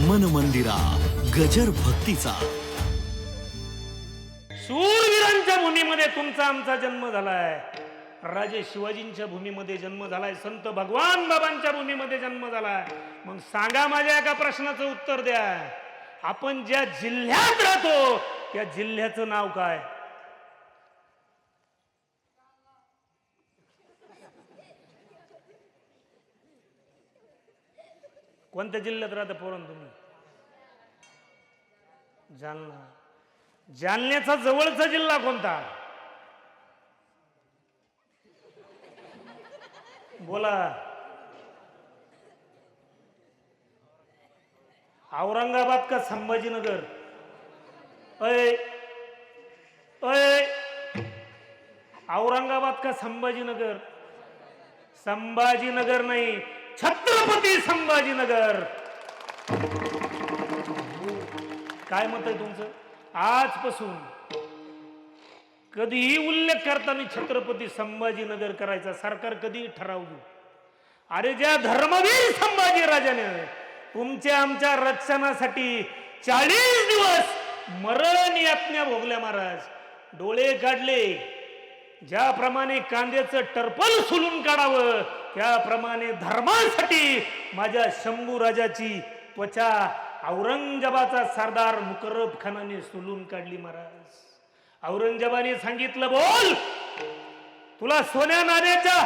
मन मंदिरा गजर भक्तीचा. सूरवीरांच्या भूमीमध्ये तुमचा आमचा जन्म झालाय. राजे शिवाजींच्या भूमीमध्ये जन्म झालाय. संत भगवान बाबांच्या भूमीमध्ये जन्म झालाय. मग सांगा माझ्या एका प्रश्नाचं उत्तर द्या. आपण ज्या जिल्ह्यात राहतो त्या जिल्ह्याचं नाव काय? कोणत्या जिल्ह्यात राहता पोरण तुम्ही? जालना. जालन्याचा जवळचा जिल्हा कोणता? बोला. औरंगाबाद का संभाजीनगर? अय. अय. औरंगाबाद का संभाजीनगर? संभाजीनगर नाही. छत्रपती संभाजीनगर. काय मत आहे तुमचं? आजपासून कधीही उल्लेख करताना छत्रपती संभाजीनगर करायचा सरकार कधी ठराव घेऊ अरे ज्या धर्मवीर संभाजी राजाने तुमच्या आमच्या रक्षणासाठी चाळीस दिवस मरण यातन्या भोगल्या महाराज. डोळे काढले. ज्याप्रमाणे कांद्याचं टर्पल सुलून काढावं त्याप्रमाणे धर्मासाठी माझ्या शंभू राजाची त्वचा औरंगजेबाचा सरदार मुकरब खानाने सुलून काढली महाराज. औरंगजेबाने सांगितलं बोल! तुला सोन्या नाण्याच्या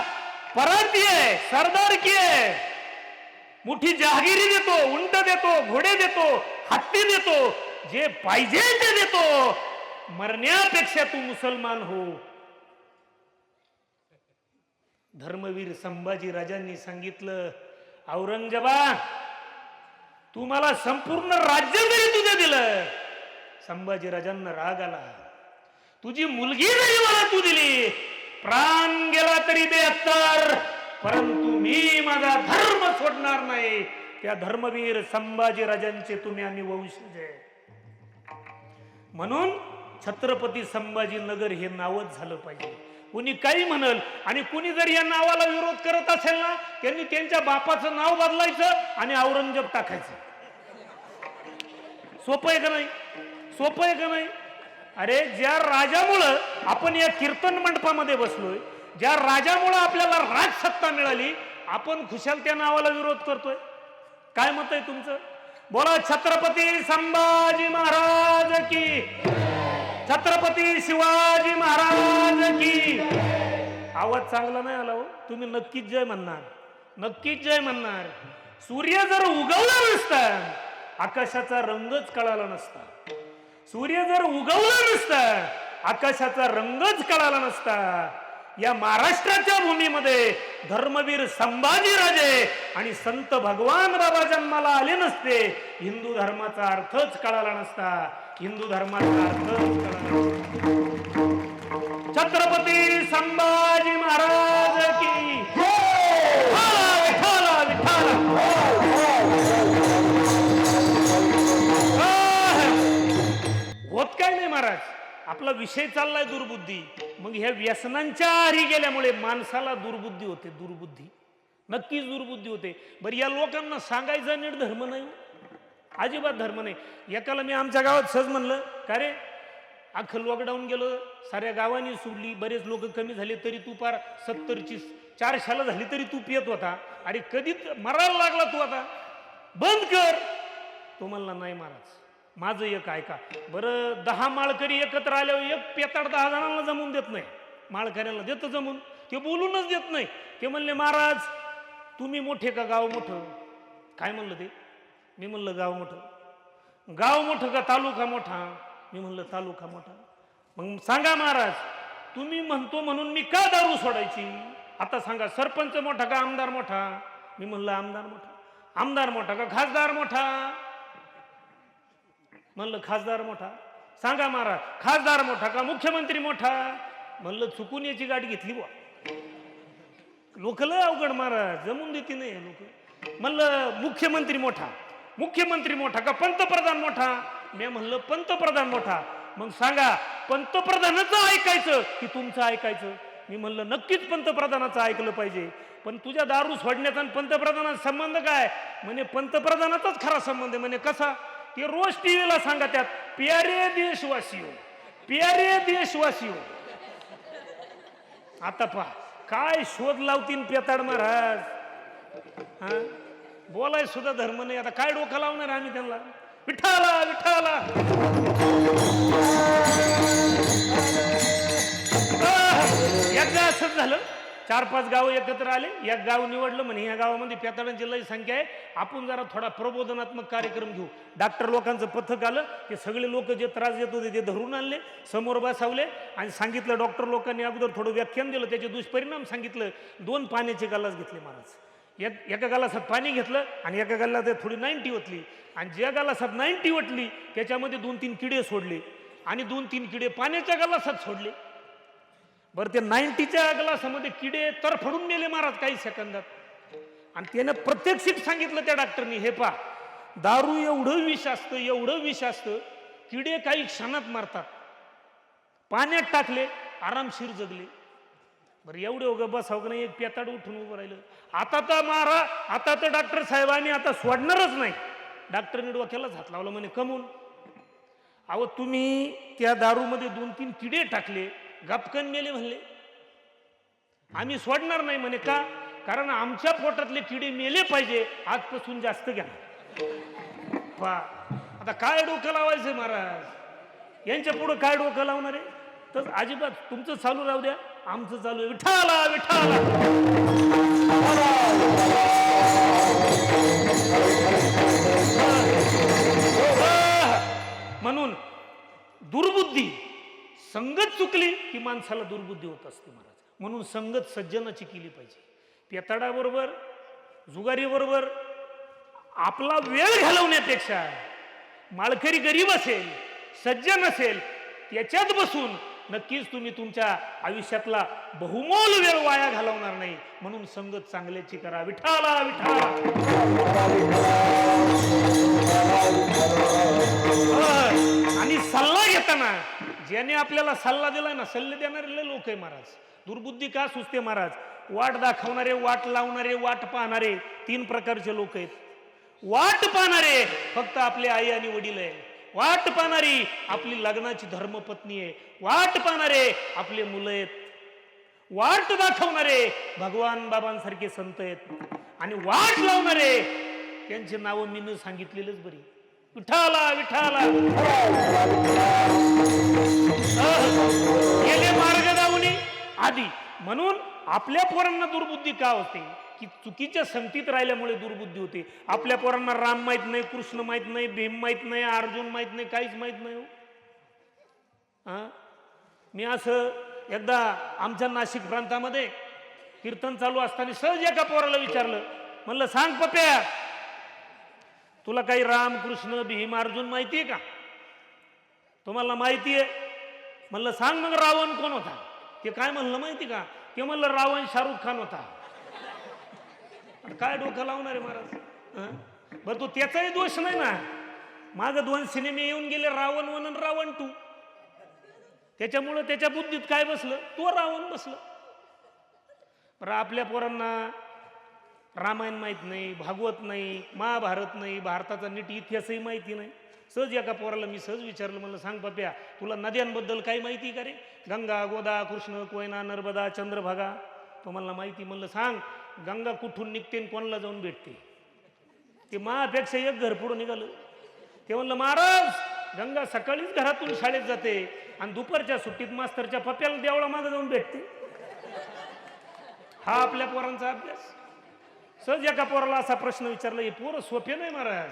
पराती आहे सरदारकी आहे. मोठी जहागिरी देतो उंट देतो घोडे देतो हत्ती देतो जे पाहिजे ते देतो. मरण्यापेक्षा तू मुसलमान हो. धर्मवीर संभाजी राजांनी सांगितलं औरंगजेबा तू मला संपूर्ण राज्य जरी तुझं दिलं संभाजी राजांना राग आला. तुझी मुलगी जरी मला तू दिली प्राण गेला तरी बेहत्तर परंतु मी माझा धर्म सोडणार नाही. त्या धर्मवीर संभाजी राजांचे तुम्ही आम्ही वंशज आहे म्हणून छत्रपती संभाजी नगर हे नावच झालं पाहिजे. कुणी काही म्हणल आणि कुणी जर या नावाला विरोध करत असेल ना त्यांनी त्यांच्या बापाचं नाव बदलायचं आणि औरंगजेब टाकायचं. सोपं आहे का नाही? सोपं आहे का नाही? अरे ज्या राजामुळं आपण या कीर्तन मंडपामध्ये बसलोय ज्या राजामुळं आपल्याला राजसत्ता मिळाली आपण खुशाल त्या नावाला विरोध करतोय. काय मत आहे तुमचं? बोला छत्रपती संभाजी महाराज की छत्रपती शिवाजी महाराज की आवाज चांगला नाही आला हो. तुम्ही नक्कीच जय म्हणणार. नक्कीच जय म्हणणार. सूर्य जर उगवला नसता आकाशाचा रंगच कळाला नसता. सूर्य जर उगवला नसता आकाशाचा रंगच कळाला नसता. या महाराष्ट्राच्या भूमीमध्ये धर्मवीर संभाजी राजे आणि संत भगवान बाबा जन्माला आले नसते हिंदू धर्माचा अर्थच कळाला नसता. हिंदू धर्माचा अर्थच छत्रपती संभाजी महाराज की विठाला, विठाला, होत काय नाही महाराज. आपला विषय चाललाय दुर्बुद्धी. मग ह्या व्यसनांच्या आरी गेल्यामुळे माणसाला दुर्बुद्धी होते दुर्बुद्धी. नक्कीच दुर्बुद्धी होते. बरं या लोकांना सांगायचा नीट धर्म नाही हो. अजिबात धर्म नाही. एकाला मी आमच्या गावात सहज म्हणलं का रे? अख्खं लॉकडाऊन गेलं साऱ्या गावांनी सोडली बरेच लोक कमी झाले तरी तू पार सत्तरची चारशाला झाली तरी तू पियत होता. अरे कधीच मरायला लागला तू आता. बंद कर. तो म्हणला नाही महाराज माझं एक ऐका. बरं दहा माळकरी एकत्र आल्यावर एक पेताड दहा जणांना जमून देत नाही. माळकऱ्यांना देतं जमून. ते बोलूनच देत नाही. ते म्हणले महाराज तुम्ही मोठे का गाव मोठं? काय म्हणलं ते? मी म्हणलं गाव मोठं. गाव मोठं का तालुका मोठा? मी म्हणलं तालुका मोठा. मग सांगा महाराज तुम्ही म्हणतो म्हणून मी का दारू सोडायची? आता सांगा सरपंच मोठा का आमदार मोठा? मी म्हणलं आमदार मोठा. आमदार मोठा का खासदार मोठा? म्हणलं खासदार मोठा. सांगा महाराज खासदार मोठा का मुख्यमंत्री मोठा? म्हणलं चुकून याची गाडी घेतली बुवा. लोक लय अवघड महाराज जमून देते नाही लोक. म्हणलं मुख्यमंत्री मोठा. मुख्यमंत्री मोठा का पंतप्रधान मोठा? मी म्हणलं पंतप्रधान मोठा. मग सांगा पंतप्रधानाचं ऐकायचं की तुमचं ऐकायचं? मी म्हणलं नक्कीच पंतप्रधानाचं ऐकलं पाहिजे. पण तुझ्या दारू सोडण्याचा आणि पंतप्रधानाचा संबंध काय? म्हणे पंतप्रधानाचाच खरा संबंध आहे. म्हणे कसा? ते रोज टीव्हीला सांगा त्यात प्यारे देशवासियो प्यारे देशवासियो. आता पहा काय शोध लावतीन पेताड महाराज? हा? बोलाय सुद्धा धर्म नाही. आता काय डोकं लावणार आम्ही त्यांना? विठाला विठाला एकदा असंच झालं. चार पाच गाव एकत्र आले. एक गाव निवडलं म्हणे या गावामध्ये पेताडांची लय संख्या आहे. आपण जरा थोडा प्रबोधनात्मक कार्यक्रम घेऊ. डॉक्टर लोकांचं पथक आलं ते सगळे लोक जे त्रास देत होते ते धरून आणले समोर बसावले आणि सांगितलं डॉक्टर लोकांनी अगोदर थोडं व्याख्यान दिलं. त्याचे दुष्परिणाम सांगितलं. दोन पाण्याचे गलास घेतले महाराज. एक एका गालासात पाणी घेतलं आणि एका गालात थोडी नाईन्टी ओतली. आणि ज्या गालासात नाईन्टी ओतली त्याच्यामध्ये दोन तीन किडे सोडले आणि दोन तीन किडे पाण्याच्या गालासात सोडले. बरं ते नाईन्टीच्या ग्लासामध्ये किडे तरफडून मेले महाराज काही सेकंदात. आणि त्यानं प्रत्यक्षिक सांगितलं त्या डॉक्टरनी हे पा दारू एवढं विष असतं एवढं विष असतं किडे काही क्षणात मारतात. पाण्यात टाकले आरामशीर जगले. बरं एवढे उगं बस का नाही एक पेताड उठून उभं राहिलं. आता तर मारा आता तर डॉक्टर साहेबांनी आता सोडणारच नाही. डॉक्टरने डोक्यालाच हात लावला म्हणे कमून. अहो तुम्ही त्या दारूमध्ये दोन तीन किडे टाकले गपकन मेले म्हणले. आम्ही सोडणार नाही म्हणे का? कारण आमच्या पोटातले किडे मेले पाहिजे आजपासून जास्त घ्या. पा आता काय डोकं लावायचं महाराज? यांच्या पुढं काय डोकं लावणार आहे? तर अजिबात तुमचं चालू राहू द्या. आमचं चालू आहे. विठाला विठाला म्हणून दुर्बुद्धी संगत चुकली की माणसाला दुर्बुद्धी होत असते महाराज. म्हणून संगत सज्जनाची केली पाहिजे. पेताडाबरोबर जुगारीबरोबर आपला वेळ घालवण्यापेक्षा माळकरी गरीब असेल सज्जन असेल त्याच्यात बसून नक्कीच तुम्ही तुमच्या आयुष्यातला बहुमोल वेळ वाया घालवणार नाही. म्हणून संगत चांगल्याची करा. विठाला विठाला आणि सल्ला घेताना ज्याने आपल्याला सल्ला दिला ना सल्ले देणारे लोक आहे महाराज. दुर्बुद्धी का सुचते महाराज? वाट दाखवणारे वाट लावणारे वाट पाहणारे तीन प्रकारचे लोक आहेत. वाट पाहणारे फक्त आपले आई आणि वडील आहे वाट पाहणारी आपली लग्नाची धर्मपत्नी आहे. वाट पाहणारे आपले मुलं आहेत. वाट दाखवणारे भगवान बाबांसारखे संत आहेत. आणि वाट लावणारे त्यांचे नावं मी सांगितलेलंच बरी. विठाला विठाला गेले मार्ग दावणे आधी. म्हणून आपल्या पोरांना दुर्बुद्धी का होते? की चुकीच्या संगतीत राहिल्यामुळे दुर्बुद्धी होते. आपल्या पोरांना राम माहीत नाही कृष्ण माहीत नाही भीम माहीत नाही अर्जुन माहीत नाही काहीच माहीत नाही हो. मी असं एकदा आमच्या नाशिक प्रांतामध्ये कीर्तन चालू असताना सहज एका पोराला विचारलं. म्हणलं सांग पप्या तुला काही राम कृष्ण भीम अर्जुन माहिती आहे का? तुम्हाला माहिती आहे म्हणलं सांग मग रावण कोण होता? ते काय म्हणलं माहिती का? ते म्हणलं रावण शाहरुख खान होता. आणि काय डोकं लावणार आहे महाराज? बरं तो त्याचाही दोष नाही ना. माझं दोन सिनेमे येऊन गेले रावण वन आणि रावण टू. त्याच्यामुळं त्याच्या बुद्धीत काय बसलं? तो रावण बसलं. बरं आपल्या पोरांना रामायण माहीत नाही भागवत नाही महाभारत नाही भारताचा नीट इतिहासही माहिती नाही. सहज एका पोराला मी सहज विचारलं म्हणलं सांग पप्या तुला नद्यांबद्दल काही माहिती का रे? गंगा गोदा कृष्ण कोयना नर्मदा चंद्रभागा. तो मला माहिती. म्हणलं सांग गंगा कुठून निघते आणि कोणाला जाऊन भेटते? ते मापेक्षा एक घर पुढं निघालं. ते म्हणलं महाराज गंगा सकाळीच घरातून शाळेत जाते आणि दुपारच्या सुट्टीत मास्तरच्या पप्याला देवळा मागं जाऊन भेटते. हा आपल्या पोरांचा अभ्यास. सहज एका पोराला असा प्रश्न विचारला हे पोरं सोपे नाही महाराज.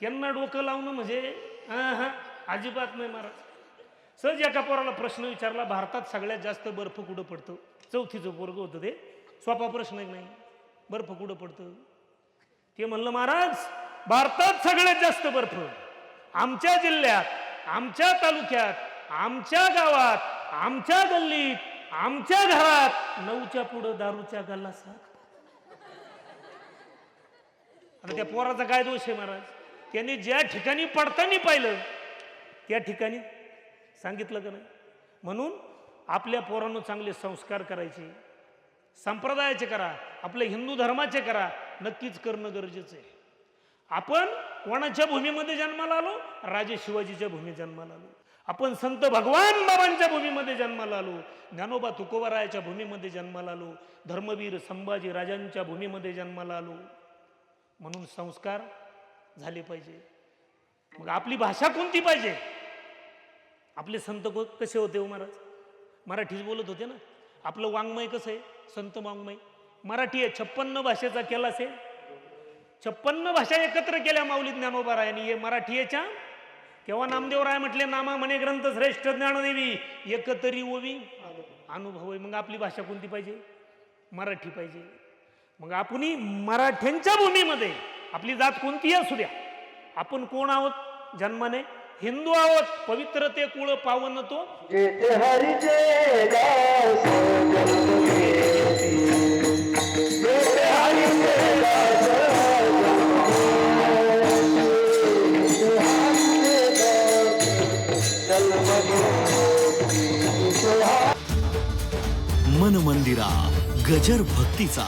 त्यांना डोकं लावणं म्हणजे हा हा अजिबात नाही महाराज. सहज एका पोराला प्रश्न विचारला भारतात सगळ्यात जास्त बर्फ कुठं पडतं? चौथीचं पोरग होतं ते. सोपा प्रश्न एक नाही. बर्फ कुठं पडतं? ते म्हणलं महाराज भारतात सगळ्यात जास्त बर्फ. आमच्या जिल्ह्यात आमच्या तालुक्यात आमच्या गावात आमच्या गल्लीत आमच्या घरात नऊच्या पुढं दारूच्या गल्लासात आता त्या पोराचा काय दोष आहे महाराज? त्यांनी ज्या ठिकाणी पडताना पाहिलं त्या ठिकाणी सांगितलं का नाही? म्हणून आपल्या पोरांना चांगले संस्कार करायचे. संप्रदायाचे करा आपल्या हिंदू धर्माचे करा नक्कीच करणं गरजेचं आहे. आपण कोणाच्या भूमीमध्ये जन्माला आलो? राजे शिवाजीच्या भूमी जन्माला आलो. आपण संत भगवान बाबांच्या भूमीमध्ये जन्माला आलो. ज्ञानोबा तुकोबरायाच्या भूमीमध्ये जन्माला आलो. धर्मवीर संभाजी राजांच्या भूमीमध्ये जन्माला आलो. म्हणून संस्कार झाले पाहिजे. मग आपली भाषा कोणती पाहिजे? आपले संत को- कसे होते हो महाराज? मराठीच बोलत होते ना? आपलं वाङ्मय कसं आहे? संत वाङ्मय मराठी आहे छप्पन्न भाषेचा केला असेल छप्पन्न भाषा एकत्र केल्या माऊली ज्ञानोबा रायांनी हे मराठीच्या तेव्हा नामदेव राय म्हटले नामा म्हणे ग्रंथ श्रेष्ठ ज्ञानदेवी एकतरी ओवी. अनुभव आहे. मग आपली भाषा कोणती पाहिजे? मराठी पाहिजे. मग आपणही मराठ्यांच्या भूमीमध्ये आपली जात कोणतीही असू द्या. आपण कोण आहोत? जन्माने हिंदू आहोत. पवित्र ते कुळ पावन तो गजर भक्तीचा